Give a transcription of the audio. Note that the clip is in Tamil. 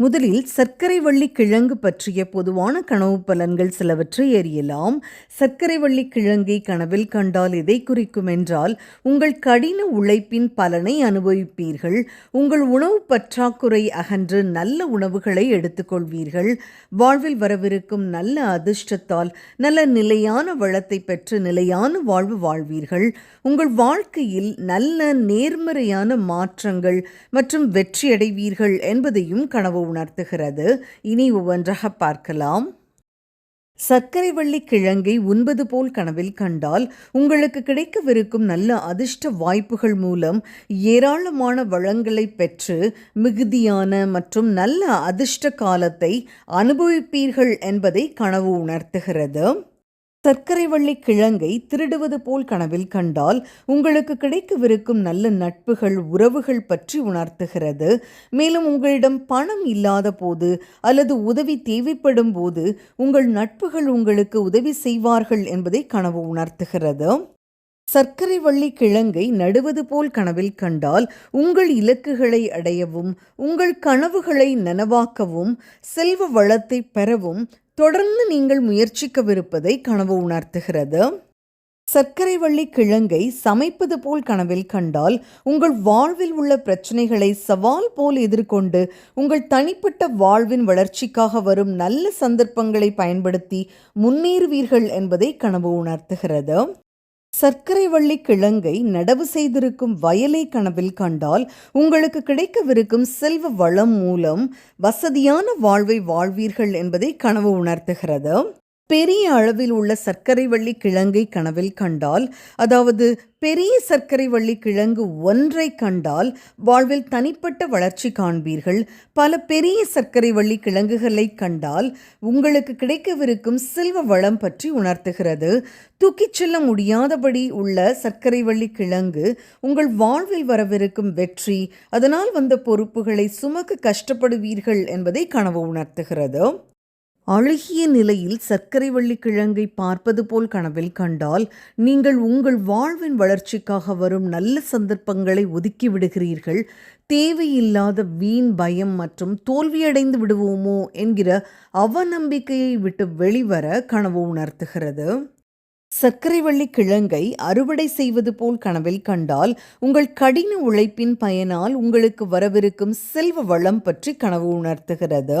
முதலில் சர்க்கரை வள்ளி கிழங்கு பற்றிய பொதுவான கனவு பலன்கள் சிலவற்றை எறியலாம் சர்க்கரை வள்ளி கிழங்கை கனவில் கண்டால் எதை குறிக்கும் என்றால் உங்கள் கடின உழைப்பின் பலனை அனுபவிப்பீர்கள். உங்கள் உணவு பற்றாக்குறை அகன்று நல்ல உணவுகளை எடுத்துக்கொள்வீர்கள். வாழ்வில் வரவிருக்கும் நல்ல அதிர்ஷ்டத்தால் நல்ல நிலையான வளத்தை பெற்று நிலையான வாழ்வு வாழ்வீர்கள். உங்கள் வாழ்க்கையில் நல்ல நேர்மறையான மாற்றங்கள் மற்றும் வெற்றியடைவீர்கள் என்பதையும் கனவு உணர்த்துகிறது. இனி ஒவ்வொன்றாக பார்க்கலாம். சர்க்கரை வள்ளி கிழங்கை உண்பது போல் கனவில் கண்டால் உங்களுக்கு கிடைக்கவிருக்கும் நல்ல அதிர்ஷ்ட வாய்ப்புகள் மூலம் ஏராளமான வளங்களை பெற்று மிகுதியான மற்றும் நல்ல அதிர்ஷ்ட காலத்தை அனுபவிப்பீர்கள் என்பதை கனவு உணர்த்துகிறது. சர்க்கரை வள்ளி கிழங்கை திருடுவது போல் கனவில் கண்டால் உங்களுக்கு கிடைக்கவிருக்கும் நல்ல நட்புகள் உறவுகள் பற்றி உணர்த்துகிறது. மேலும் உங்களிடம் பணம் இல்லாத போது அல்லது உதவி தேவைப்படும் போது உங்கள் நட்புகள் உங்களுக்கு உதவி செய்வார்கள் என்பதை கனவு உணர்த்துகிறது. சர்க்கரை வள்ளி கிழங்கை நடுவது போல் கனவில் கண்டால் உங்கள் இலக்குகளை அடையவும் உங்கள் கனவுகளை நனவாக்கவும் செல்வ வளத்தை பெறவும் தொடர்ந்து நீங்கள் முயற்சிக்கவிருப்பதை கனவு உணர்த்துகிறது. சர்க்கரை வள்ளி கிழங்கை சமைப்பது போல் கனவில் கண்டால் உங்கள் வாழ்வில் உள்ள பிரச்சனைகளை சவால் போல் எதிர்கொண்டு உங்கள் தனிப்பட்ட வாழ்வின் வளர்ச்சிக்காக வரும் நல்ல சந்தர்ப்பங்களை பயன்படுத்தி முன்னேறுவீர்கள் என்பதை கனவு உணர்த்துகிறது. சர்க்கரை வள்ளி கிழங்கை நடவு செய்திருக்கும் வயலை கனவில் கண்டால் உங்களுக்கு கிடைக்கவிருக்கும் செல்வ வளம் மூலம் வசதியான வாழ்வை வாழ்வீர்கள் என்பதை கனவு உணர்த்துகிறது. பெரிய அளவில் உள்ள சர்க்கரை வள்ளி கிழங்கை கனவில் கண்டால் அதாவது பெரிய சர்க்கரை வள்ளி கிழங்கு ஒன்றை கண்டால் வாழ்வில் தனிப்பட்ட வளர்ச்சி காண்பீர்கள். பல பெரிய சர்க்கரை வள்ளி கிழங்குகளை கண்டால் உங்களுக்கு கிடைக்கவிருக்கும் செல்வ வளம் பற்றி உணர்த்துகிறது. தூக்கிச் செல்ல முடியாதபடி உள்ள சர்க்கரை வள்ளி கிழங்கு உங்கள் வாழ்வில் வரவிருக்கும் வெற்றி அதனால் வந்த பொறுப்புகளை சுமக்க கஷ்டப்படுவீர்கள் என்பதை கனவு உணர்த்துகிறது. அழுகிய நிலையில் சர்க்கரை வள்ளி கிழங்கை பார்ப்பது போல் கனவில் கண்டால் நீங்கள் உங்கள் வாழ்வின் வளர்ச்சிக்காக வரும் நல்ல சந்தர்ப்பங்களை ஒதுக்கி விடுகிறீர்கள். தேவையில்லாத வீண் பயம் மற்றும் தோல்வியடைந்து விடுவோமோ என்கிற அவநம்பிக்கையை விட்டு வெளிவர கனவு உணர்த்துகிறது. சர்க்கரை வள்ளி கிழங்கை அறுவடை செய்வது போல் கனவில் கண்டால் உங்கள் கடின உழைப்பின் பயனால் உங்களுக்கு வரவிருக்கும் செல்வ வளம் பற்றி கனவு உணர்த்துகிறது.